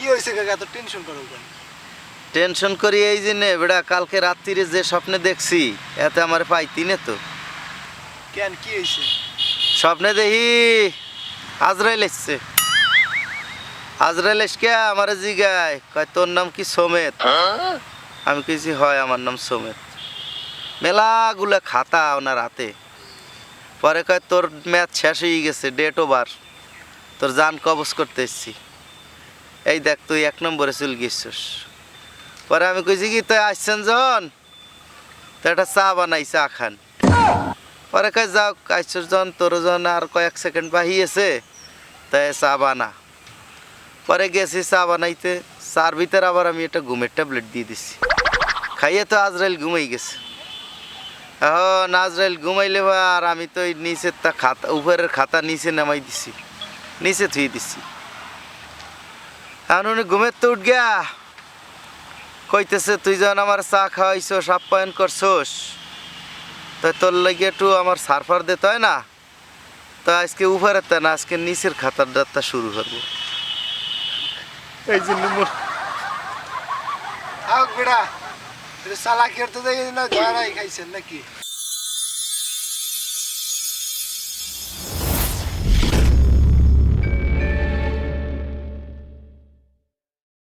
কি হয়েছে কাকা? এত টেনশন করো কেন? টেনশন করি এই জন্যে বেড়া কালকে রাত্রিরে যে স্বপ্নে দেখছি এতে আমার পাইতি নে তো। কেন? কি হয়েছে? স্বপ্নে দেখি আজরাইল এসছে। আজরাইল এসকে আমার জিগায় কয় তোর নাম কি সোমেত? আমি কেছি হয় আমার নাম সোমেত। মেলাগুলা খাতা ওনার হাতে। পরে কয় তোর ম্যাচ শেষ হয়ে গেছে ডেট ওভার তোর জান কবজ করতে এসছি। এই দেখ, তুই এক নম্বরে চুল গেছিস। পরে আমি কইছি কি তুই আসছেন যখন? তো একটা চা বানাই, চা খান। পরে কয়, যাও, আসছিস যখন, তোর যখন আর কয়েক সেকেন্ড বাহিয়েছে তাই চা বানা। পরে গেছি চা বানাইতে, চার ভিতরে আবার আমি একটা ঘুমের ট্যাবলেট দিয়ে দিছি। খাইয়ে তো আজরাইল ঘুমাই গেছে। এখন আজরাইল ঘুমাইলে আর আমি তো নিচের তা খাতা, উপরের খাতা নিচে নামাই দিছি। নিচে থুই দিছি। উনি ঘুমের তো উঠ গিয়া। কইতেছে, তুই যখন আমার চা খাওয়াইছস, আপ্যায়ন করছস তাই তোর লাগে একটু আমার সারফার দিতে হয় না? তো আজকে উপরের তা না, আজকে নিচের খাতার ডাক্তার শুরু করব। এই জন্য চালাকি না খাইছেন নাকি?